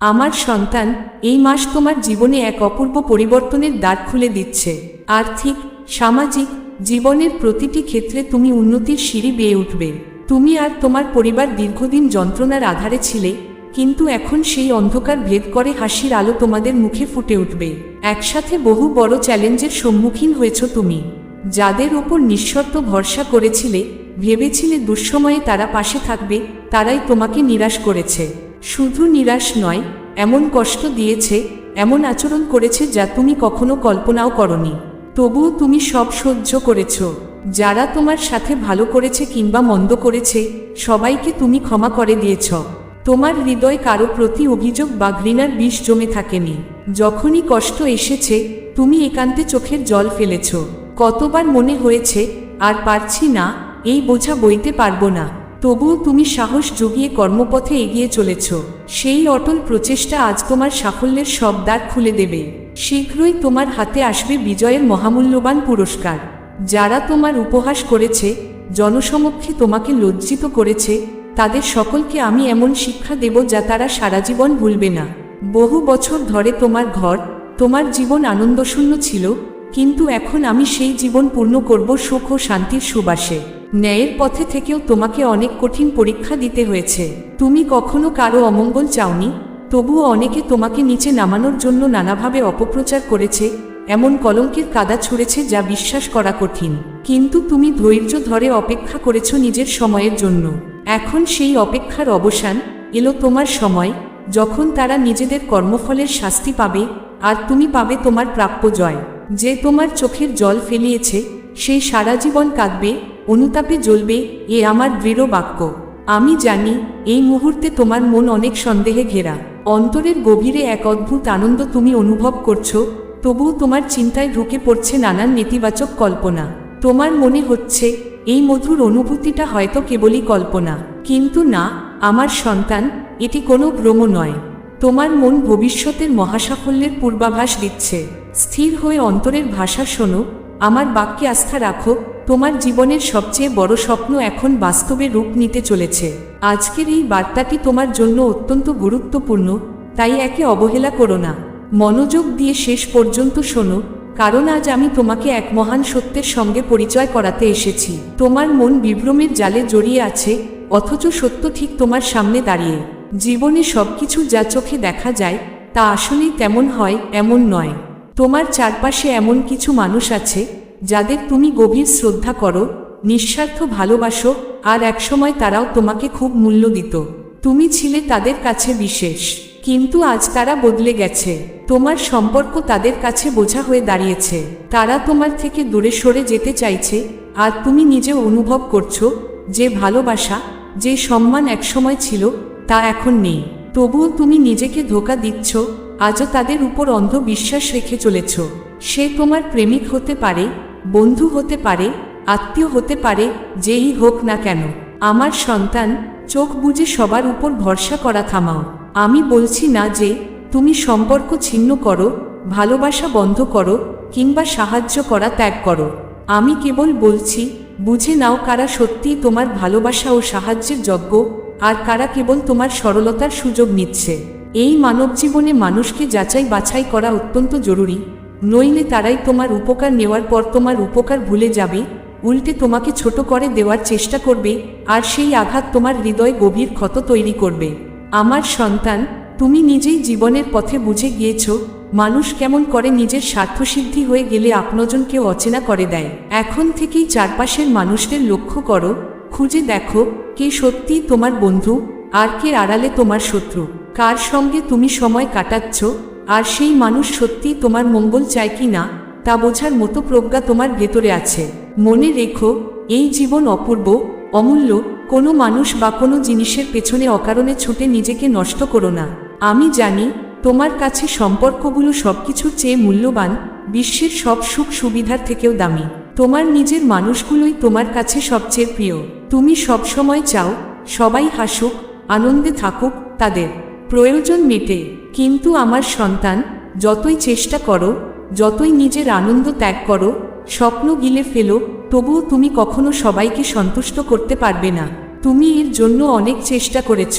আমার সন্তান এই মাস তোমার জীবনে এক অপূর্ব পরিবর্তনের দ্বার খুলে দিচ্ছে। আর্থিক, সামাজিক জীবনের প্রতিটি ক্ষেত্রে তুমি উন্নতির সিঁড়ি বেয়ে উঠবে। তুমি আর তোমার পরিবার দীর্ঘদিন যন্ত্রণার আধারে ছিলে, কিন্তু এখন সেই অন্ধকার ভেদ করে হাসির আলো তোমাদের মুখে ফুটে উঠবে। একসাথে বহু বড় চ্যালেঞ্জের সম্মুখীন হয়েছ তুমি। যাদের ওপর নিঃশর্ত ভরসা করেছিলে, ভেবেছিলে দুঃসময়ে তারা পাশে থাকবে, তারাই তোমাকে নিরাশ করেছে। শুধু নিরাশ নয়, এমন কষ্ট দিয়েছে, এমন আচরণ করেছে যা তুমি কখনো কল্পনাও করনি। তবুও তুমি সব সহ্য করেছ। যারা তোমার সাথে ভালো করেছে কিংবা মন্দ করেছে, সবাইকে তুমি ক্ষমা করে দিয়েছ। তোমার হৃদয় কারও প্রতি অভিযোগ বা ঘৃণার বিষ জমে থাকেনি। যখনই কষ্ট এসেছে, তুমি একান্তে চোখের জল ফেলেছ। কতবার মনে হয়েছে, আর পারছি না, এই বোঝা বইতে পারব না। তবুও তুমি সাহস জুগিয়ে কর্মপথে এগিয়ে চলেছ। সেই অটল প্রচেষ্টা আজ তোমার সাফল্যের সব দ্বার খুলে দেবে। শীঘ্রই তোমার হাতে আসবে বিজয়ের মহামূল্যবান পুরস্কার। যারা তোমার উপহাস করেছে, জনসমক্ষে তোমাকে লজ্জিত করেছে, তাদের সকলকে আমি এমন শিক্ষা দেব যা তারা সারা জীবন ভুলবে না। বহু বছর ধরে তোমার ঘর, তোমার জীবন আনন্দশূন্য ছিল, কিন্তু এখন আমি সেই জীবন পূর্ণ করব সুখ ও শান্তির সুবাসে। ন্যায়ের পথে থেকেও তোমাকে অনেক কঠিন পরীক্ষা দিতে হয়েছে। তুমি কখনো কারও অমঙ্গল চাওনি? তবুও অনেকে তোমাকে নিচে নামানোর জন্য নানাভাবে অপপ্রচার করেছে, এমন কলঙ্কের কাদা ছুঁড়েছে যা বিশ্বাস করা কঠিন। কিন্তু তুমি ধৈর্য ধরে অপেক্ষা করেছ নিজের সময়ের জন্য। এখন সেই অপেক্ষার অবসান এলো তোমার সময়, যখন তারা নিজেদের কর্মফলের শাস্তি পাবে, আর তুমি পাবে তোমার প্রাপ্য জয়। যে তোমার চোখের জল ফেলিয়েছে সেই সারা জীবন কাঁদবে, অনুতাপে জ্বলবে, এ আমার দৃঢ় বাক্য। আমি জানি, এই মুহূর্তে তোমার মন অনেক সন্দেহে ঘেরা। অন্তরের গভীরে এক অদ্ভুত আনন্দ তুমি অনুভব করছ, তবুও তোমার চিন্তায় ঢুকে পড়ছে নানান নেতিবাচক কল্পনা। তোমার মনে হচ্ছে, এই মধুর অনুভূতিটা হয়তো কেবলই কল্পনা। কিন্তু না, আমার সন্তান, এটি কোনো ভ্রম নয়। তোমার মন ভবিষ্যতের মহাসাফল্যের পূর্বাভাস দিচ্ছে। স্থির হয়ে অন্তরের ভাষা শোনো আমার বাক্যে আস্থা রাখো, তোমার জীবনের সবচেয়ে বড় স্বপ্ন এখন বাস্তবে রূপ নিতে চলেছে। আজকের এই বার্তাটি তোমার জন্য অত্যন্ত গুরুত্বপূর্ণ, তাই একে অবহেলা করো না। মনোযোগ দিয়ে শেষ পর্যন্ত শোনো, কারণ আজ আমি তোমাকে এক মহান সত্যের সঙ্গে পরিচয় করাতে এসেছি। তোমার মন বিভ্রমের জালে জড়িয়ে আছে, অথচ সত্য ঠিক তোমার সামনে দাঁড়িয়ে। জীবনে সবকিছু যা চোখে দেখা যায়, তা আসলেই তেমন হয়, এমন নয়। তোমার চারপাশে এমন কিছু মানুষ আছে, যাদের তুমি গভীর শ্রদ্ধা করো, নিঃস্বার্থ ভালোবাসো, আর একসময় তারাও তোমাকে খুব মূল্য দিত। তুমি ছিলে তাদের কাছে বিশেষ, কিন্তু আজ তারা বদলে গেছে। তোমার সম্পর্ক তাদের কাছে বোঝা হয়ে দাঁড়িয়েছে। তারা তোমার থেকে দূরে সরে যেতে চাইছে, আর তুমি নিজে অনুভব করছ, যে ভালোবাসা, যে সম্মান একসময় ছিল, তা এখন নেই। তবুও তুমি নিজেকে ধোকা দিচ্ছ আজও তাদের উপর অন্ধ বিশ্বাস রেখে চলেছ। সে তোমার প্রেমিক হতে পারে, বন্ধু হতে পারে, আত্মীয় হতে পারে, যেই হোক না কেন। আমার সন্তান, চোখ বুঝে সবার উপর ভরসা করা থামাও। আমি বলছি না যে, তুমি সম্পর্ক ছিন্ন করো, ভালোবাসা বন্ধ করো, কিংবা সাহায্য করা ত্যাগ করো। আমি কেবল বলছি, বুঝে নাও কারা সত্যিই তোমার ভালোবাসা ও সাহায্যের যজ্ঞ আর কারা কেবল তোমার সরলতার সুযোগ নিচ্ছে। এই মানব জীবনে মানুষকে যাচাই বাছাই করা অত্যন্ত জরুরি। নইলে তারাই তোমার উপকার নেওয়ার পর তোমার উপকার ভুলে যাবে, উল্টে তোমাকে ছোট করে দেওয়ার চেষ্টা করবে, আর সেই আঘাত তোমার হৃদয় গভীর ক্ষত তৈরি করবে। আমার সন্তান, তুমি নিজেই জীবনের পথে বুঝে গিয়েছ, মানুষ কেমন করে নিজের স্বার্থসিদ্ধি হয়ে গেলে আপনজনকেও অচেনা করে দেয়। এখন থেকেই চারপাশের মানুষদের লক্ষ্য করো, খুঁজে দেখো, কে সত্যি তোমার বন্ধু আর কে আড়ালে তোমার শত্রু। কার সঙ্গে তুমি সময় কাটাচ্ছ? আর সেই মানুষ সত্যিই তোমার মঙ্গল চায় কি না, তা বোঝার মতো প্রজ্ঞা তোমার ভেতরে আছে। মনে রেখো, এই জীবন অপূর্ব, অমূল্য, কোনো মানুষ বা কোনো জিনিসের পেছনে অকারণে ছুটে নিজেকে নষ্ট করো না। আমি জানি, তোমার কাছে সম্পর্কগুলো সব সবকিছুর চেয়ে মূল্যবান, বিশ্বের সব সুখ সুবিধার থেকেও দামি। তোমার নিজের মানুষগুলোই তোমার কাছে সবচেয়ে প্রিয়। তুমি সবসময় চাও, সবাই হাসুক আনন্দে থাকুক তাদের। প্রয়োজন মেটে, কিন্তু আমার সন্তান, যতই চেষ্টা করো, যতই নিজের আনন্দ ত্যাগ করো, স্বপ্ন গিলে ফেলো, তবুও তুমি কখনো সবাইকে সন্তুষ্ট করতে পারবে না। তুমি এর জন্য অনেক চেষ্টা করেছ।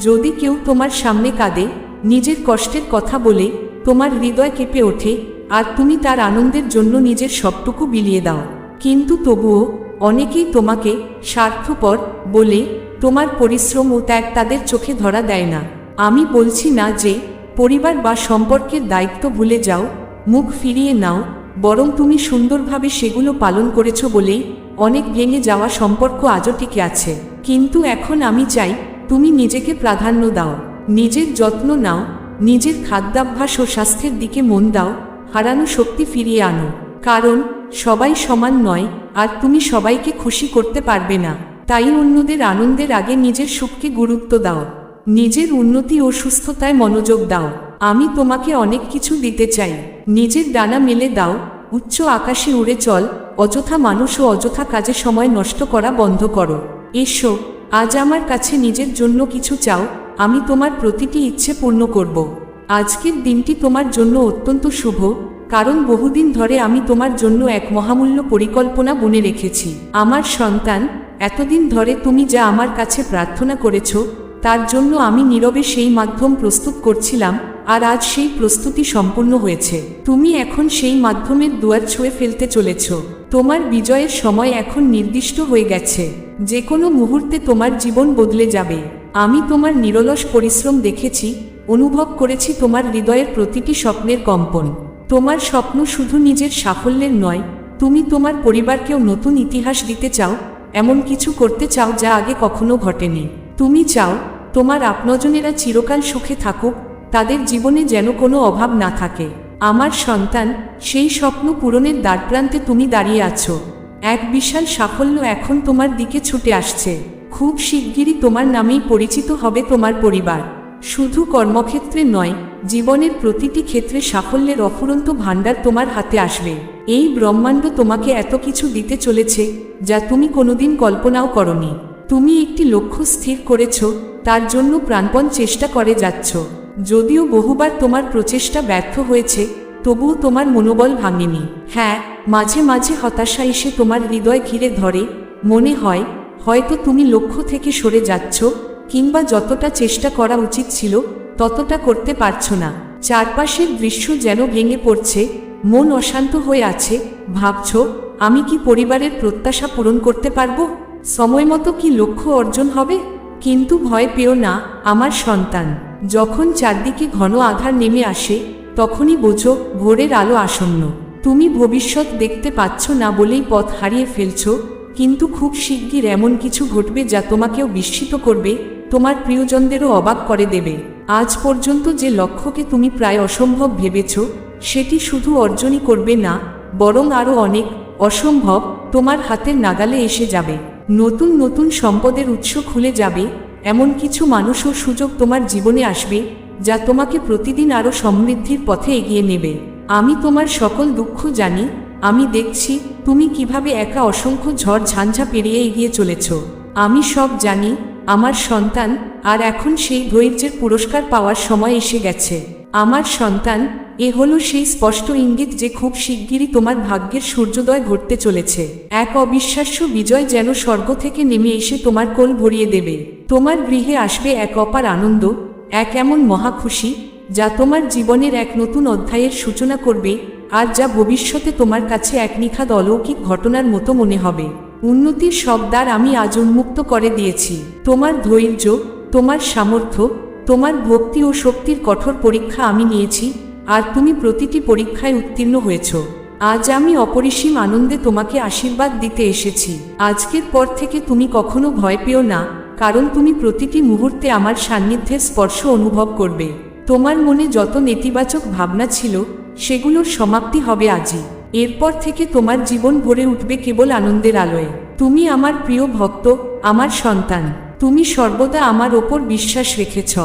যদি কেউ তোমার সামনে কাঁদে, নিজের কষ্টের কথা বলে, তোমার হৃদয় কেঁপে ওঠে, আর তুমি তার আনন্দের জন্য নিজের সবটুকু বিলিয়ে দাও। কিন্তু তবুও, অনেকেই তোমাকে স্বার্থপর বলে তোমার পরিশ্রম ও ত্যাগ তাদের চোখে ধরা দেয় না। আমি বলছি না যে, পরিবার বা সম্পর্কের দায়িত্ব ভুলে যাও, মুখ ফিরিয়ে নাও, বরং তুমি সুন্দরভাবে সেগুলো পালন করেছ বলেই অনেক ভেঙে যাওয়া সম্পর্ক আজও টিকে আছে। কিন্তু এখন আমি চাই, তুমি নিজেকে প্রাধান্য দাও, নিজের যত্ন নাও, নিজের খাদ্যাভ্যাস ও স্বাস্থ্যের দিকে মন দাও, হারানো শক্তি ফিরিয়ে আনো। কারণ, সবাই সমান নয়, আর তুমি সবাইকে খুশি করতে পারবে না। তাই অন্যদের আনন্দের আগে নিজের সুখকে গুরুত্ব দাও। নিজের উন্নতি ও সুস্থতায় মনোযোগ দাও। আমি তোমাকে অনেক কিছু দিতে চাই। নিজের ডানা মেলে দাও। উচ্চ আকাশে উড়ে চল। অযথা মানুষ ও অযথা কাজে সময় নষ্ট করা বন্ধ করো। এসো, আজ আমার কাছে নিজের জন্য কিছু চাও। আমি তোমার প্রতিটি ইচ্ছে পূর্ণ করব। আজকের দিনটি তোমার জন্য অত্যন্ত শুভ, কারণ বহুদিন ধরে আমি তোমার জন্য এক মহামূল্য পরিকল্পনা বুনে রেখেছি। আমার সন্তান এতদিন ধরে তুমি যা আমার কাছে প্রার্থনা করেছ, তার জন্য আমি নীরবে সেই মাধ্যম প্রস্তুত করছিলাম, আর আজ সেই প্রস্তুতি সম্পূর্ণ হয়েছে। তুমি এখন সেই মাধ্যমের দুয়ার ছুঁয়ে ফেলতে চলেছ। তোমার বিজয়ের সময় এখন নির্দিষ্ট হয়ে গেছে। যে কোনো মুহূর্তে তোমার জীবন বদলে যাবে। আমি তোমার নিরলস পরিশ্রম দেখেছি, অনুভব করেছি তোমার হৃদয়ের প্রতিটি স্বপ্নের কম্পন। তোমার স্বপ্ন শুধু নিজের সাফল্যের নয়, তুমি তোমার পরিবারকেও নতুন ইতিহাস দিতে চাও এমন কিছু করতে চাও যা আগে কখনো ঘটেনি। তুমি চাও, তোমার আপনজনেরা চিরকাল সুখে থাকুক, তাদের জীবনে যেন কোনো অভাব না থাকে। আমার সন্তান, সেই স্বপ্ন পূরণের দ্বারপ্রান্তে তুমি দাঁড়িয়ে আছো। এক বিশাল সাফল্য এখন তোমার দিকে ছুটে আসছে। খুব শিগগিরই তোমার নামেই পরিচিত হবে তোমার পরিবার। শুধু কর্মক্ষেত্রে নয়, জীবনের প্রতিটি ক্ষেত্রে সাফল্যের অফুরন্ত ভাণ্ডার তোমার হাতে আসবে। এই ব্রহ্মাণ্ড তোমাকে এত কিছু দিতে চলেছে, যা তুমি কোনোদিন কল্পনাও করনি। তুমি একটি লক্ষ্য স্থির করেছ, তার জন্য প্রাণপণ চেষ্টা করে যাচ্ছ। যদিও বহুবার তোমার প্রচেষ্টা ব্যর্থ হয়েছে, তবুও তোমার মনোবল ভাঙেনি। হ্যাঁ মাঝে মাঝে হতাশা এসে তোমার হৃদয় ঘিরে ধরে। মনে হয়, হয়তো তুমি লক্ষ্য থেকে সরে যাচ্ছ কিংবা যতটা চেষ্টা করা উচিত ছিল, ততটা করতে পারছ না। চারপাশের দৃশ্য যেন ভেঙে পড়ছে, মন অশান্ত হয়ে আছে, ভাবছ, আমি কি পরিবারের প্রত্যাশা পূরণ করতে পারব? সময় মতো কি লক্ষ্য অর্জন হবে? কিন্তু ভয় পেও না, আমার সন্তান। যখন চারদিকে ঘন আধার নেমে আসে, তখনই বোঝো, ভোরের আলো আসন্ন। তুমি ভবিষ্যৎ দেখতে পাচ্ছ না বলেই পথ হারিয়ে ফেলছ, কিন্তু খুব শিগগির এমন কিছু ঘটবে যা তোমাকেও বিস্মিত করবে তোমার প্রিয়জনদেরও অবাক করে দেবে। আজ পর্যন্ত যে লক্ষ্যকে তুমি প্রায় অসম্ভব ভেবেছ, সেটি শুধু অর্জনই করবে না, বরং আরও অনেক অসম্ভব তোমার হাতের নাগালে এসে যাবে। নতুন নতুন সম্পদের উৎস খুলে যাবে, এমন কিছু মানুষ ও সুযোগ তোমার জীবনে আসবে, যা তোমাকে প্রতিদিন আরও সমৃদ্ধির পথে এগিয়ে নেবে। আমি তোমার সকল দুঃখ জানি, আমি দেখছি তুমি কীভাবে একা অসংখ্য ঝড় ঝাঞ্ঝা পেরিয়ে এগিয়ে চলেছ। আমি সব জানি আমার সন্তান আর এখন সেই ধৈর্যের পুরস্কার পাওয়ার সময় এসে গেছে। আমার সন্তান, এ হলো সেই স্পষ্ট ইঙ্গিত যে খুব শিগগিরই তোমার ভাগ্যের সূর্যোদয় ঘটতে চলেছে। এক অবিশ্বাস্য বিজয় যেন স্বর্গ থেকে নেমে এসে তোমার কোল ভরিয়ে দেবে। তোমার গৃহে আসবে এক অপার আনন্দ, এক এমন মহাখুশি, যা তোমার জীবনের এক নতুন অধ্যায়ের সূচনা করবে, আর যা ভবিষ্যতে তোমার কাছে এক নিখাদ অলৌকিক ঘটনার মতো মনে হবে। উন্নতির সব দ্বার আমি আজ উন্মুক্ত করে দিয়েছি। তোমার ধৈর্য, তোমার সামর্থ্য, তোমার ভক্তি ও শক্তির কঠোর পরীক্ষা আমি নিয়েছি, আর তুমি প্রতিটি পরীক্ষায় উত্তীর্ণ হয়েছ। আজ আমি অপরিসীম আনন্দে তোমাকে আশীর্বাদ দিতে এসেছি। আজকের পর থেকে তুমি কখনো ভয় পেও না, কারণ তুমি প্রতিটি মুহূর্তে আমার সান্নিধ্যের স্পর্শ অনুভব করবে। তোমার মনে যত নেতিবাচক ভাবনা ছিল, সেগুলোর সমাপ্তি হবে আজই। এরপর থেকে তোমার জীবন ভরে উঠবে কেবল আনন্দের আলোয়। তুমি আমার প্রিয় ভক্ত, আমার সন্তান। তুমি সর্বদা আমার ওপর বিশ্বাস রেখেছ।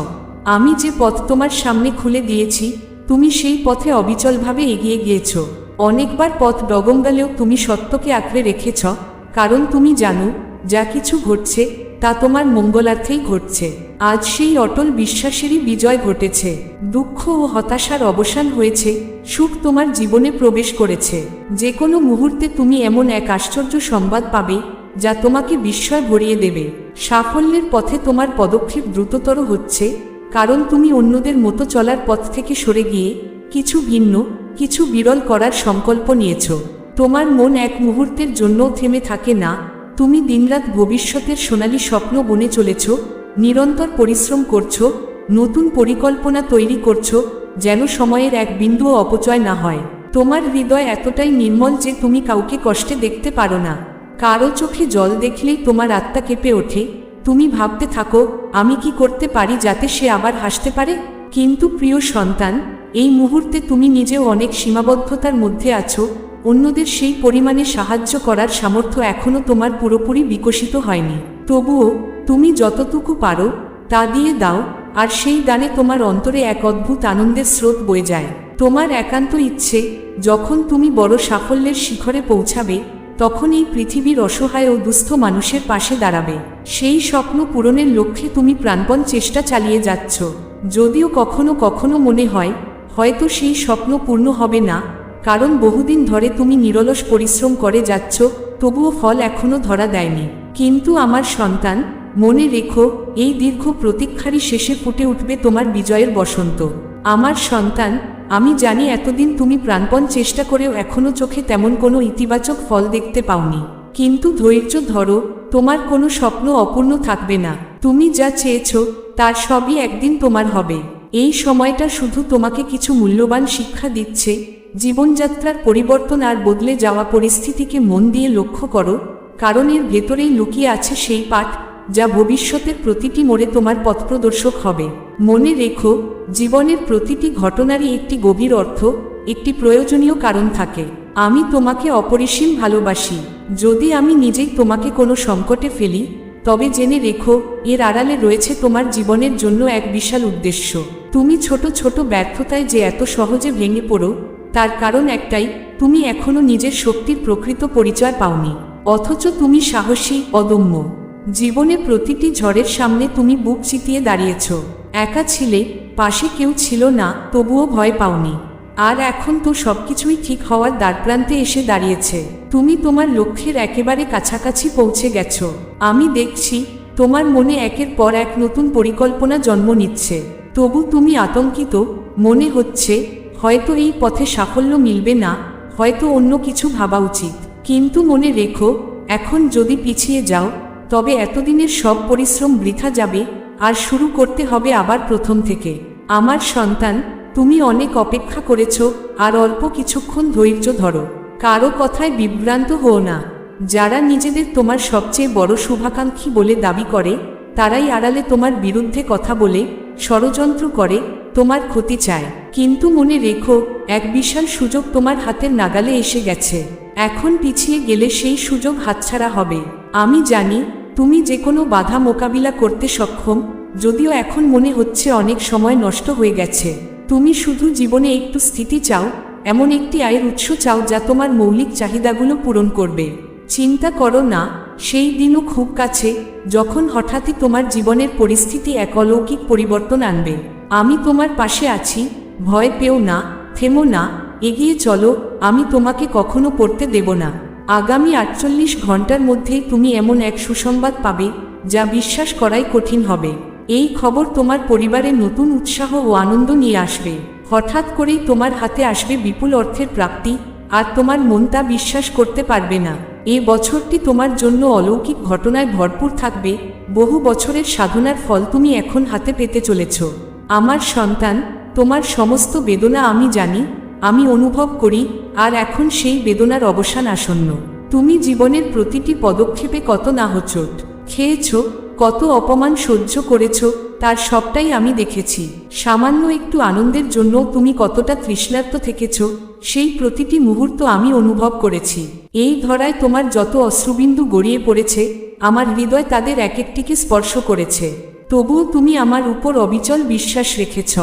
আমি যে পথ তোমার সামনে খুলে দিয়েছি, তুমি সেই পথে অবিচলভাবে এগিয়ে গিয়েছ। অনেকবার পথ ডগঙ্গালেও তুমি সত্যকে আঁকড়ে রেখেছ, কারণ তুমি জানো, যা কিছু ঘটছে তা তোমার মঙ্গলার্থেই ঘটছে। আজ সেই অটল বিশ্বাসেরই বিজয় ঘটেছে। দুঃখ ও হতাশার অবসান হয়েছে, সুখ তোমার জীবনে প্রবেশ করেছে। যে কোনো মুহূর্তে তুমি এমন এক আশ্চর্য সংবাদ পাবে, যা তোমাকে বিস্ময় ভরিয়ে দেবে। সাফল্যের পথে তোমার পদক্ষেপ দ্রুততর হচ্ছে, কারণ তুমি অন্যদের মতো চলার পথ থেকে সরে গিয়ে কিছু ভিন্ন, কিছু বিরল করার সংকল্প নিয়েছ। তোমার মন এক মুহূর্তের জন্যও থেমে থাকে না তুমি দিনরাত ভবিষ্যতের সোনালি স্বপ্ন বনে চলেছ, নিরন্তর পরিশ্রম করছ, নতুন পরিকল্পনা তৈরি করছ, যেন সময়ের এক বিন্দুও অপচয় না হয়। তোমার হৃদয় এতটাই নির্মল যে তুমি কাউকে কষ্টে দেখতে পারো না। কারও চোখে জল দেখলেই তোমার আত্মা কেঁপে ওঠে। তুমি ভাবতে থাকো, আমি কি করতে পারি যাতে সে আবার হাসতে পারে? কিন্তু প্রিয় সন্তান, এই মুহূর্তে তুমি নিজেও অনেক সীমাবদ্ধতার মধ্যে আছো অন্যদের সেই পরিমাণে সাহায্য করার সামর্থ্য এখনও তোমার পুরোপুরি বিকশিত হয়নি। তবুও, তুমি যতটুকু পারো, তা দিয়ে দাও, আর সেই দানে তোমার অন্তরে এক অদ্ভুত আনন্দের স্রোত বয়ে যায়। তোমার একান্ত ইচ্ছে, যখন তুমি বড় সাফল্যের শিখরে পৌঁছাবে, তখন এই পৃথিবীর অসহায় ও দুস্থ মানুষের পাশে দাঁড়াবে। সেই স্বপ্ন পূরণের লক্ষ্যে তুমি প্রাণপণ চেষ্টা চালিয়ে যাচ্ছ। যদিও কখনো কখনো মনে হয়, হয়তো সেই স্বপ্ন পূর্ণ হবে না কারণ বহুদিন ধরে তুমি নিরলস পরিশ্রম করে যাচ্ছ, তবুও ফল এখনও ধরা দেয়নি। কিন্তু আমার সন্তান, মনে রেখো, এই দীর্ঘ প্রতীক্ষারই শেষে ফুটে উঠবে তোমার বিজয়ের বসন্ত। আমার সন্তান, আমি জানি এতদিন তুমি প্রাণপণ চেষ্টা করেও এখনও চোখে তেমন কোনো ইতিবাচক ফল দেখতে পাওনি। কিন্তু ধৈর্য ধরো, তোমার কোনো স্বপ্ন অপূর্ণ থাকবে না। তুমি যা চেয়েছ, তার সবই একদিন তোমার হবে। এই সময়টা শুধু তোমাকে কিছু মূল্যবান শিক্ষা দিচ্ছে, জীবনযাত্রার পরিবর্তন আর বদলে যাওয়া পরিস্থিতিকে মন দিয়ে লক্ষ্য করো, কারণ এর ভেতরেই লুকিয়ে আছে সেই পাঠ যা ভবিষ্যতের প্রতিটি মোড়ে তোমার পথপ্রদর্শক হবে। মনে রেখো, জীবনের প্রতিটি ঘটনারই একটি গভীর অর্থ, একটি প্রয়োজনীয় কারণ থাকে। আমি তোমাকে অপরিসীম ভালোবাসি। যদি আমি নিজেই তোমাকে কোনো সংকটে ফেলি তবে জেনে রেখো, এর আড়ালে রয়েছে তোমার জীবনের জন্য এক বিশাল উদ্দেশ্য। তুমি ছোট ছোট ব্যর্থতায় যে এত সহজে ভেঙে পড়ো, তার কারণ একটাই, তুমি এখনও নিজের শক্তির প্রকৃত পরিচয় পাওনি। অথচ তুমি সাহসী, অদম্য। জীবনে প্রতিটি ঝড়ের সামনে তুমি বুক চিতিয়ে দাঁড়িয়েছ। একা ছিলে, পাশে কেউ ছিল না, তবুও ভয় পাওনি। আর এখন তো সবকিছুই ঠিক হওয়ার দ্বারপ্রান্তে এসে দাঁড়িয়েছে। তুমি তোমার লক্ষ্যের একেবারে কাছাকাছি পৌঁছে গেছ। আমি দেখছি, তোমার মনে একের পর এক নতুন পরিকল্পনা জন্ম নিচ্ছে। তবু তুমি আতঙ্কিত, মনে হচ্ছে, হয়তো এই পথে সাফল্য মিলবে না, হয়তো অন্য কিছু ভাবা উচিত। কিন্তু মনে রেখো, এখন যদি পিছিয়ে যাও, তবে এতদিনের সব পরিশ্রম বৃথা যাবে, আর শুরু করতে হবে আবার প্রথম থেকে। আমার সন্তান, তুমি অনেক অপেক্ষা করেছ, আর অল্প কিছুক্ষণ ধৈর্য ধরো। কারও কথায় বিভ্রান্ত হও না। যারা নিজেদের তোমার সবচেয়ে বড় শুভাকাঙ্ক্ষী বলে দাবি করে, তারাই আড়ালে তোমার বিরুদ্ধে কথা বলে, ষড়যন্ত্র করে, তোমার ক্ষতি চায়। কিন্তু মনে রেখো, এক বিশাল সুযোগ তোমার হাতের নাগালে এসে গেছে। এখন পিছিয়ে গেলে সেই সুযোগ হাতছাড়া হবে। আমি জানি, তুমি যে কোনো বাধা মোকাবিলা করতে সক্ষম, যদিও এখন মনে হচ্ছে অনেক সময় নষ্ট হয়ে গেছে। তুমি শুধু জীবনে একটু স্থিতি চাও এমন একটি আয়ের উৎস চাও যা তোমার মৌলিক চাহিদাগুলো পূরণ করবে। চিন্তা করো না, সেই দিনও খুব কাছে, যখন হঠাৎই তোমার জীবনের পরিস্থিতি এক অলৌকিক পরিবর্তন আনবে। আমি তোমার পাশে আছি, ভয় পেও না, থেমো না, এগিয়ে চলো, আমি তোমাকে কখনো পড়তে দেব না। আগামী আটচল্লিশ ঘণ্টার মধ্যেই তুমি এমন এক সুসংবাদ পাবে, যা বিশ্বাস করাই কঠিন হবে। এই খবর তোমার পরিবারে নতুন উৎসাহ ও আনন্দ নিয়ে আসবে। হঠাৎ করেই তোমার হাতে আসবে বিপুল অর্থের প্রাপ্তি, আর তোমার মন তা বিশ্বাস করতে পারবে না। এ বছরটি তোমার জন্য অলৌকিক ঘটনায় ভরপুর থাকবে, বহু বছরের সাধনার ফল তুমি এখন হাতে পেতে চলেছ। আমার সন্তান, তোমার সমস্ত বেদনা আমি জানি, আমি অনুভব করি, আর এখন সেই বেদনার অবসান আসন্ন। তুমি জীবনের প্রতিটি পদক্ষেপে কত না নাহচোট। খেয়েছ কত অপমান সহ্য করেছ, তার সবটাই আমি দেখেছি। সামান্য একটু আনন্দের জন্য তুমি কতটা তৃষ্ণার্ত থেকেছ, সেই প্রতিটি মুহূর্ত আমি অনুভব করেছি। এই ধরায় তোমার যত অশ্রুবিন্দু গড়িয়ে পড়েছে, আমার হৃদয় তাদের এক একটিকে স্পর্শ করেছে। তবুও তুমি আমার উপর অবিচল বিশ্বাস রেখেছ।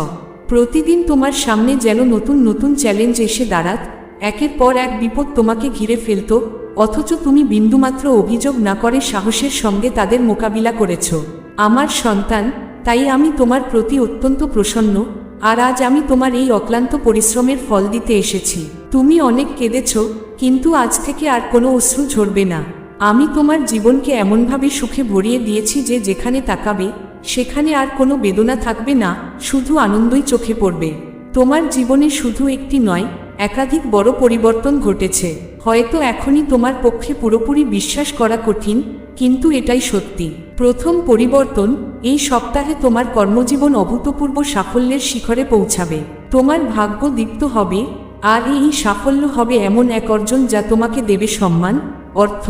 প্রতিদিন তোমার সামনে যেন নতুন নতুন চ্যালেঞ্জ এসে দাঁড়াত, একের পর এক বিপদ তোমাকে ঘিরে ফেলত অথচ তুমি বিন্দুমাত্র অভিযোগ না করে সাহসের সঙ্গে তাদের মোকাবিলা করেছ। আমার সন্তান, তাই আমি তোমার প্রতি অত্যন্ত প্রসন্ন, আর আজ আমি তোমার এই অক্লান্ত পরিশ্রমের ফল দিতে এসেছি। তুমি অনেক কেঁদেছ, কিন্তু আজ থেকে আর কোনো অশ্রু ঝরবে না। আমি তোমার জীবনকে এমনভাবে সুখে ভরিয়ে দিয়েছি যে যেখানে তাকাবে, সেখানে আর কোনো বেদনা থাকবে না, শুধু আনন্দই চোখে পড়বে। তোমার জীবনে শুধু একটি নয় একাধিক বড় পরিবর্তন ঘটেছে। হয়তো এখনই তোমার পক্ষে পুরোপুরি বিশ্বাস করা কঠিন, কিন্তু এটাই সত্যি। প্রথম পরিবর্তন, এই সপ্তাহে তোমার কর্মজীবন অভূতপূর্ব সাফল্যের শিখরে পৌঁছাবে। তোমার ভাগ্য দীপ্ত হবে, আর এই সাফল্য হবে এমন এক অর্জন যা তোমাকে দেবে সম্মান, অর্থ,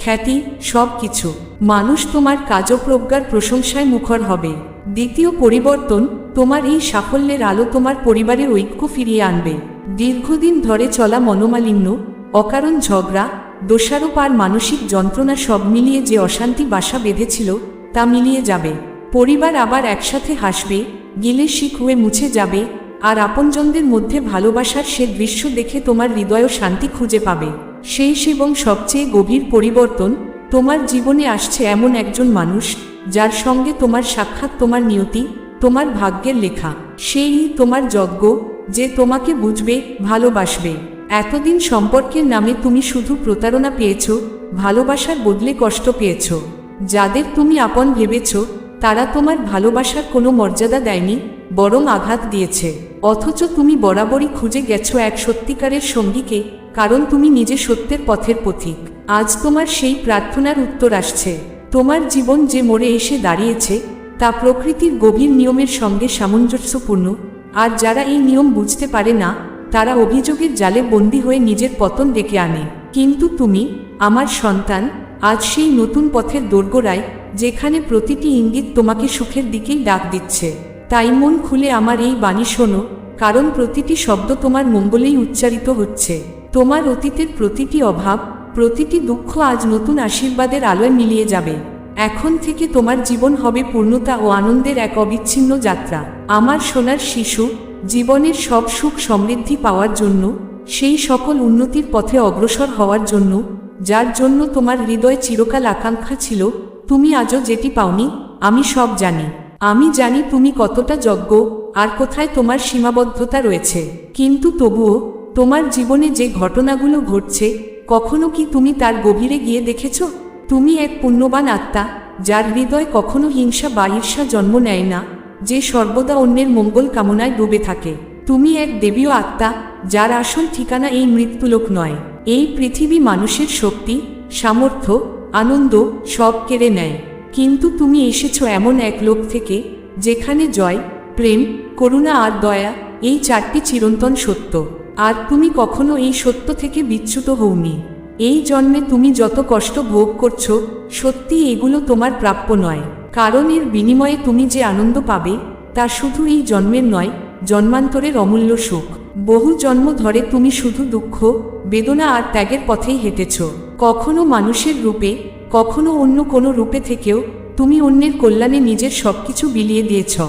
খ্যাতি সব কিছু মানুষ তোমার কাজপ্রজ্ঞার প্রশংসায় মুখর হবে। দ্বিতীয় পরিবর্তন, তোমার এই সাফল্যের আলো তোমার পরিবারের ঐক্য ফিরিয়ে আনবে। দীর্ঘদিন ধরে চলা মনোমালিন্য, অকারণ ঝগড়া, দোষারোপ আর মানসিক যন্ত্রণা সব মিলিয়ে যে অশান্তি বাসা বেঁধেছিল, তা মিলিয়ে যাবে। পরিবার আবার একসাথে হাসবে, গিলে শিখ হয়ে মুছে যাবে, আর আপনজনদের মধ্যে ভালোবাসার সে দৃশ্য দেখে তোমার হৃদয়ও শান্তি খুঁজে পাবে। শেষ এবং সবচেয়ে গভীর পরিবর্তন, তোমার জীবনে আসছে এমন একজন মানুষ, যার সঙ্গে তোমার সাক্ষাৎ, তোমার নিয়তি, তোমার ভাগ্যের লেখা। সেই তোমার যজ্ঞ যে তোমাকে বুঝবে, ভালোবাসবে। এতদিন সম্পর্কের নামে তুমি শুধু প্রতারণা পেয়েছ, ভালোবাসার বদলে কষ্ট পেয়েছ। যাদের তুমি আপন ভেবেছ, তারা তোমার ভালোবাসার কোনো মর্যাদা দেয়নি, বরং আঘাত দিয়েছে। অথচ তুমি বরাবরই খুঁজে গেছো এক সত্যিকারের সঙ্গীকে, কারণ তুমি নিজে সত্যের পথের পথিক। আজ তোমার সেই প্রার্থনার উত্তর আসছে। তোমার জীবন যে মোড়ে এসে দাঁড়িয়েছে, তা প্রকৃতির গভীর নিয়মের সঙ্গে সামঞ্জস্যপূর্ণ আর যারা এই নিয়ম বুঝতে পারে না, তারা অভিযোগের জালে বন্দী হয়ে নিজের পতন ডেকে আনে। কিন্তু তুমি, আমার সন্তান, আজ সেই নতুন পথের দোরগোড়ায়, যেখানে প্রতিটি ইঙ্গিত তোমাকে সুখের দিকেই ডাক দিচ্ছে। তাই মন খুলে আমার এই বাণী শোনো, কারণ প্রতিটি শব্দ তোমার মঙ্গলেই উচ্চারিত হচ্ছে। তোমার অতীতের প্রতিটি অভাব, প্রতিটি দুঃখ আজ নতুন আশীর্বাদের আলোয় মিলিয়ে যাবে। এখন থেকে তোমার জীবন হবে পূর্ণতা ও আনন্দের এক অবিচ্ছিন্ন যাত্রা। আমার সোনার শিশু, জীবনের সব সুখ সমৃদ্ধি পাওয়ার জন্য, সেই সকল উন্নতির পথে অগ্রসর হওয়ার জন্য, যার জন্য তোমার হৃদয়ে চিরকাল আকাঙ্ক্ষা ছিল, তুমি আজও যেটি পাওনি, আমি সব জানি। আমি জানি তুমি কতটা যজ্ঞ, আর কোথায় তোমার সীমাবদ্ধতা রয়েছে। কিন্তু তবুও, তোমার জীবনে যে ঘটনাগুলো ঘটছে, কখনো কি তুমি তার গভীরে গিয়ে দেখেছ? তুমি এক পুণ্যবান আত্মা, যার হৃদয় কখনো হিংসা বা ঈর্ষা জন্ম নেয় না, যে সর্বদা অন্যের মঙ্গল কামনায় ডুবে থাকে। তুমি এক দেবীয় আত্মা, যার আসল ঠিকানা এই মৃত্যুলোক নয়। এই পৃথিবী মানুষের শক্তি, সামর্থ্য, আনন্দ সব কেড়ে নেয়। কিন্তু তুমি এসেছ এমন এক লোক থেকে, যেখানে জয়, প্রেম, করুণা আর দয়া, এই চারটি চিরন্তন সত্য। আর তুমি কখনো এই সত্য থেকে বিচ্যুত হওনি। এই জন্মে তুমি যত কষ্ট ভোগ করছ সত্যি এগুলো তোমার প্রাপ্য নয়। কারণ এর বিনিময়ে তুমি যে আনন্দ পাবে, তা শুধু এই জন্মের নয়, জন্মান্তরের অমূল্য সুখ। বহু জন্ম ধরে তুমি শুধু দুঃখ, বেদনা আর ত্যাগের পথেই হেঁটেছ। কখনো মানুষের রূপে, কখনো অন্য কোনো রূপে থেকেও তুমি অন্যের কল্যাণে নিজের সবকিছু বিলিয়ে দিয়েছ।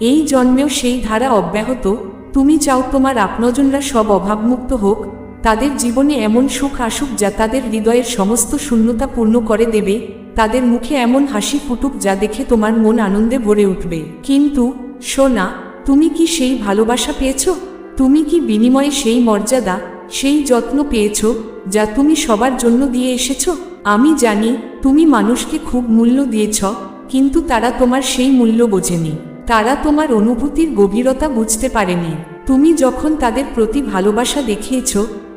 এই জন্মেও সেই ধারা অব্যাহত, তুমি চাও তোমার আপনজনরা সব অভাবমুক্ত হোক তাদের জীবনে এমন সুখ আসুক যা তাদের হৃদয়ের সমস্ত শূন্যতা পূর্ণ করে দেবে, তাদের মুখে এমন হাসি ফুটুক যা দেখে তোমার মন আনন্দে ভরে উঠবে। কিন্তু, সোনা, তুমি কি সেই ভালোবাসা পেয়েছ? তুমি কি বিনিময়ে সেই মর্যাদা, সেই যত্ন পেয়েছ যা তুমি সবার জন্য দিয়ে এসেছ? আমি জানি, তুমি মানুষকে খুব মূল্য দিয়েছ, কিন্তু তারা তোমার সেই মূল্য বোঝেনি। তারা তোমার অনুভূতির গভীরতা বুঝতে পারেনি। তুমি যখন তাদের প্রতি ভালোবাসা দেখিয়েছ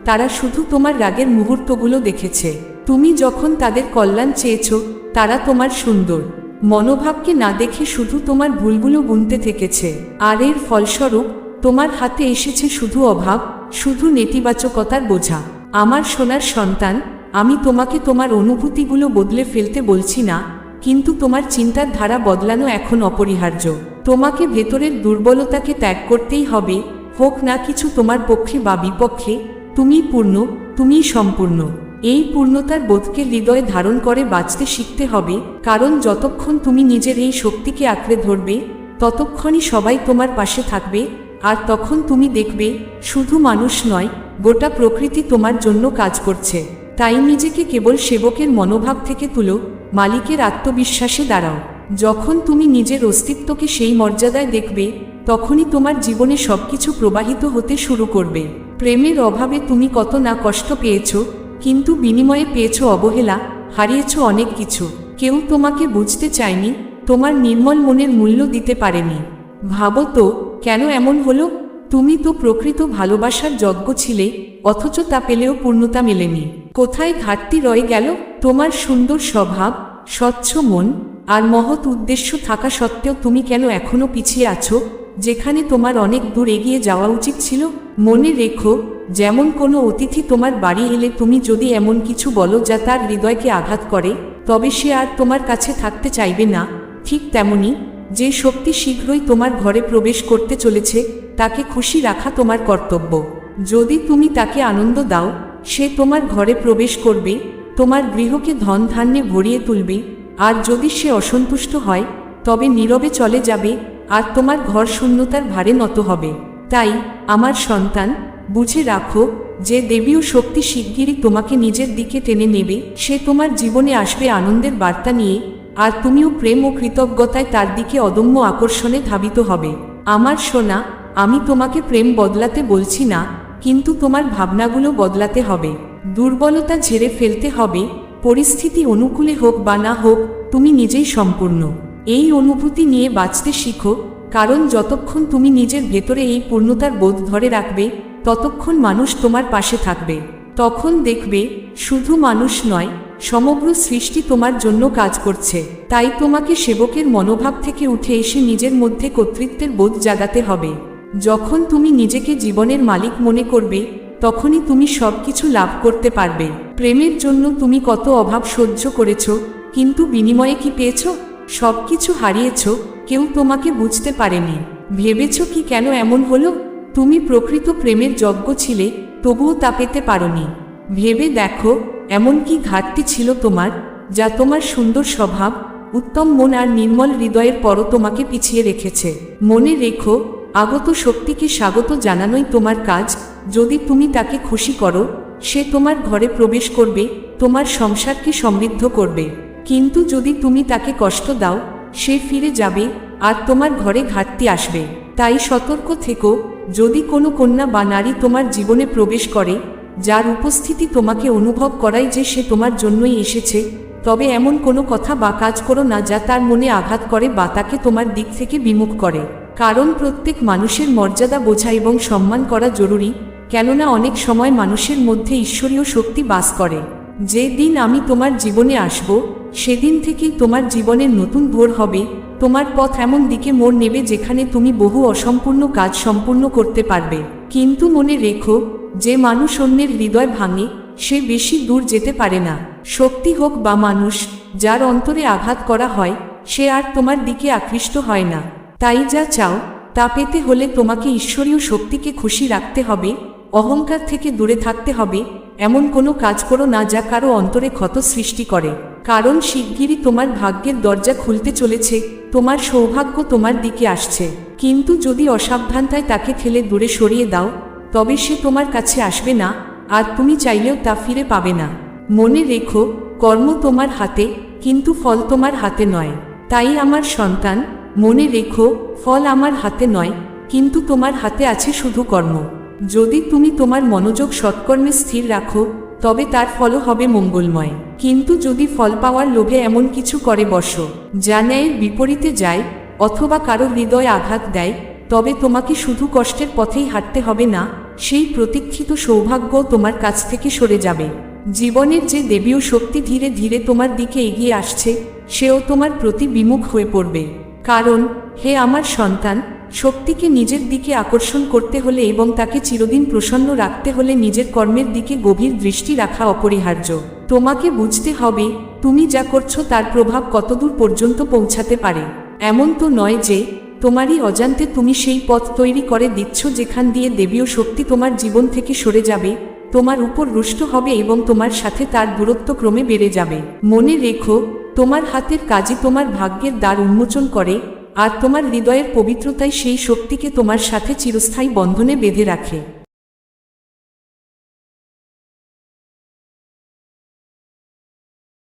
তারা শুধু তোমার রাগের মুহূর্তগুলো দেখেছে। তুমি যখন তাদের কল্যাণ চেয়েছ, তারা তোমার সুন্দর। মনোভাবকে না দেখে শুধু তোমার ভুলগুলো গুনতে থেকেছে। আর এর ফলস্বরূপ, তোমার হাতে এসেছে শুধু অভাব, শুধু নেতিবাচকতার বোঝা। আমার সোনার সন্তান, আমি তোমাকে তোমার অনুভূতিগুলো বদলে ফেলতে বলছি না, কিন্তু তোমার চিন্তার ধারা বদলানো এখন অপরিহার্য। তোমাকে ভেতরের দুর্বলতাকে ত্যাগ করতেই হবে, হোক না কিছু তোমার পক্ষে বা বিপক্ষে তুমি পূর্ণ তুমি সম্পূর্ণ। এই পূর্ণতার বোধকে হৃদয়ে ধারণ করে বাঁচতে শিখতে হবে, কারণ যতক্ষণ তুমি নিজের এই শক্তিকে আঁকড়ে ধরবে, ততক্ষণই সবাই তোমার পাশে থাকবে, আর তখন তুমি দেখবে, শুধু মানুষ নয়, গোটা প্রকৃতি তোমার জন্য কাজ করছে। তাই নিজেকে কেবল সেবকের মনোভাব থেকে তুলো, মালিকের আত্মবিশ্বাসে দাঁড়াও। যখন তুমি নিজের অস্তিত্বকে সেই মর্যাদায় দেখবে তখনই তোমার জীবনে সবকিছু প্রবাহিত হতে শুরু করবে। প্রেমের অভাবে তুমি কত না কষ্ট পেয়েছ, কিন্তু বিনিময়ে পেয়েছ অবহেলা, হারিয়েছ অনেক কিছু। কেউ তোমাকে বুঝতে চায়নি, তোমার নির্মল মনের মূল্য দিতে পারেনি। ভাবো তো, কেন এমন হলো? তুমি তো প্রকৃত ভালোবাসার যজ্ঞ ছিলে, অথচ তা পেলেও পূর্ণতা মেলেনি। কোথায় ঘাটতি রয়ে গেল? তোমার সুন্দর স্বভাব, স্বচ্ছ মন আর মহৎ উদ্দেশ্য থাকা সত্ত্বেও তুমি কেন এখনও পিছিয়ে আছো? যেখানে তোমার অনেক দূর এগিয়ে যাওয়া উচিত ছিল, মনে রেখো, যেমন কোনো অতিথি তোমার বাড়ি এলে তুমি যদি এমন কিছু বলো যা তার হৃদয়কে আঘাত করে, তবে সে আর তোমার কাছে থাকতে চাইবে না। ঠিক তেমনি, যে শক্তি শীঘ্রই তোমার ঘরে প্রবেশ করতে চলেছে, তাকে খুশি রাখা তোমার কর্তব্য। যদি তুমি তাকে আনন্দ দাও, সে তোমার ঘরে প্রবেশ করবে, তোমার গৃহকে ধন ধান্যে ভরিয়ে তুলবে, আর যদি সে অসন্তুষ্ট হয়, তবে নীরবে চলে যাবে আর তোমার ঘর শূন্যতার ভারে নত হবে। তাই আমার সন্তান, বুঝে রাখো যে দেবীয় শক্তি শিগগিরই তোমাকে নিজের দিকে টেনে নেবে, সে তোমার জীবনে আসবে আনন্দের বার্তা নিয়ে, আর তুমিও প্রেম ও কৃতজ্ঞতায় তার দিকে অদম্য আকর্ষণে ধাবিত হবে। আমার সোনা, আমি তোমাকে প্রেম বদলাতে বলছি না, কিন্তু তোমার ভাবনাগুলো বদলাতে হবে। দুর্বলতা ঝেড়ে ফেলতে হবে, পরিস্থিতি অনুকূলে হোক বা না হোক, তুমি নিজেই সম্পূর্ণ। এই অনুভূতি নিয়ে বাঁচতে শিখো, কারণ যতক্ষণ তুমি নিজের ভেতরে এই পূর্ণতার বোধ ধরে রাখবে, ততক্ষণ মানুষ তোমার পাশে থাকবে। তখন দেখবে, শুধু মানুষ নয়, সমগ্র সৃষ্টি তোমার জন্য কাজ করছে। তাই তোমাকে সেবকের মনোভাব থেকে উঠে এসে নিজের মধ্যে কর্তৃত্বের বোধ জাগাতে হবে। যখন তুমি নিজেকে জীবনের মালিক মনে করবে, তখনই তুমি সব কিছু লাভ করতে পারবে। প্রেমের জন্য তুমি কত অভাব সহ্য করেছ, কিন্তু বিনিময়ে কি পেয়েছ? সব কিছু হারিয়েছ, কেউ তোমাকে বুঝতে পারেনি। ভেবেছ কি কেন এমন হলো? তুমি প্রকৃত প্রেমের যজ্ঞ ছিলে, তবুও তা পেতে পারোনি। ভেবে দেখো, এমন কি ঘাটতি ছিল তোমার, যা তোমার সুন্দর স্বভাব, উত্তম মন আর নির্মল হৃদয়ের পরও তোমাকে পিছিয়ে রেখেছে। মনে রেখো, আগত শক্তিকে স্বাগত জানানোই তোমার কাজ। যদি তুমি তাকে খুশি করো, সে তোমার ঘরে প্রবেশ করবে, তোমার সংসারকে সমৃদ্ধ করবে। কিন্তু যদি তুমি তাকে কষ্ট দাও, সে ফিরে যাবে আর তোমার ঘরে ঘাটতি আসবে। তাই সতর্ক থেকো, যদি কোনো কন্যা বা নারী তোমার জীবনে প্রবেশ করে, যার উপস্থিতি তোমাকে অনুভব করায় যে সে তোমার জন্যই এসেছে, তবে এমন কোনো কথা বা কাজ করো না যা তার মনে আঘাত করে বা তাকে তোমার দিক থেকে বিমুখ করে। কারণ প্রত্যেক মানুষের মর্যাদা বোঝা এবং সম্মান করা জরুরি, কেননা অনেক সময় মানুষের মধ্যে ঈশ্বরীয় শক্তি বাস করে। যে দিন আমি তোমার জীবনে আসব সেদিন থেকেই তোমার জীবনের নতুন ভোর হবে, তোমার পথ এমন দিকে মোড় নেবে যেখানে তুমি বহু অসম্পূর্ণ কাজ সম্পূর্ণ করতে পারবে। কিন্তু মনে রেখো, যে মানুষ অন্যের হৃদয় ভাঙে, সে বেশি দূর যেতে পারে না। শক্তি হোক বা মানুষ, যার অন্তরে আঘাত করা হয়, সে আর তোমার দিকে আকৃষ্ট হয় না। তাই যা চাও, তা পেতে হলে তোমাকে ঈশ্বরীয় শক্তিকে খুশি রাখতে হবে, অহংকার থেকে দূরে থাকতে হবে, এমন কোনো কাজ করো না যা কারও অন্তরে ক্ষত সৃষ্টি করে। কারণ শিগগিরই তোমার ভাগ্যের দরজা খুলতে চলেছে, তোমার সৌভাগ্য তোমার দিকে আসছে। কিন্তু যদি অসাবধানতায় তাকে ঠেলে দূরে সরিয়ে দাও, তবে সে তোমার কাছে আসবে না, আর তুমি চাইলেও তা ফিরে পাবে না। মনে রেখো, কর্ম তোমার হাতে, কিন্তু ফল তোমার হাতে নয়। তাই আমার সন্তান, মনে রেখো, ফল আমার হাতে নয়, কিন্তু তোমার হাতে আছে শুধু কর্ম। যদি তুমি তোমার মনোযোগ সৎকর্মে স্থির রাখো তবে তার ফলও হবে মঙ্গলময়। কিন্তু যদি ফল পাওয়ার লোভে এমন কিছু করে বসো, যা ন্যায়ের বিপরীতে যায়, অথবা কারও হৃদয় আঘাত দেয়, তবে তোমাকে শুধু কষ্টের পথেই হাঁটতে হবে না, সেই প্রতীক্ষিত সৌভাগ্য তোমার কাছ থেকে সরে যাবে। জীবনের যে দেবীয় শক্তি ধীরে ধীরে তোমার দিকে এগিয়ে আসছে, সেও তোমার প্রতি বিমুখ হয়ে পড়বে। কারণ, হে আমার সন্তান শক্তিকে নিজের দিকে আকর্ষণ করতে হলে এবং তাকে চিরদিন প্রসন্ন রাখতে হলে নিজের কর্মের দিকে গভীর দৃষ্টি রাখা অপরিহার্য। তোমাকে বুঝতে হবে, তুমি যা করছ তার প্রভাব কতদূর পর্যন্ত পৌঁছাতে পারে। এমন তো নয় যে, তোমারই অজান্তে তুমি সেই পথ তৈরি করে দিচ্ছ যেখান দিয়ে দেবীয় শক্তি তোমার জীবন থেকে সরে যাবে, তোমার উপর রুষ্ট হবে এবং তোমার সাথে তার দূরত্ব ক্রমে বেড়ে যাবে। মনে রেখো, তোমার হাতের কাজই তোমার ভাগ্যের দ্বার উন্মোচন করে আর তোমার হৃদয়ের পবিত্রতাই সেই শক্তিকে তোমার সাথে চিরস্থায়ী বন্ধনে বেঁধে রাখে।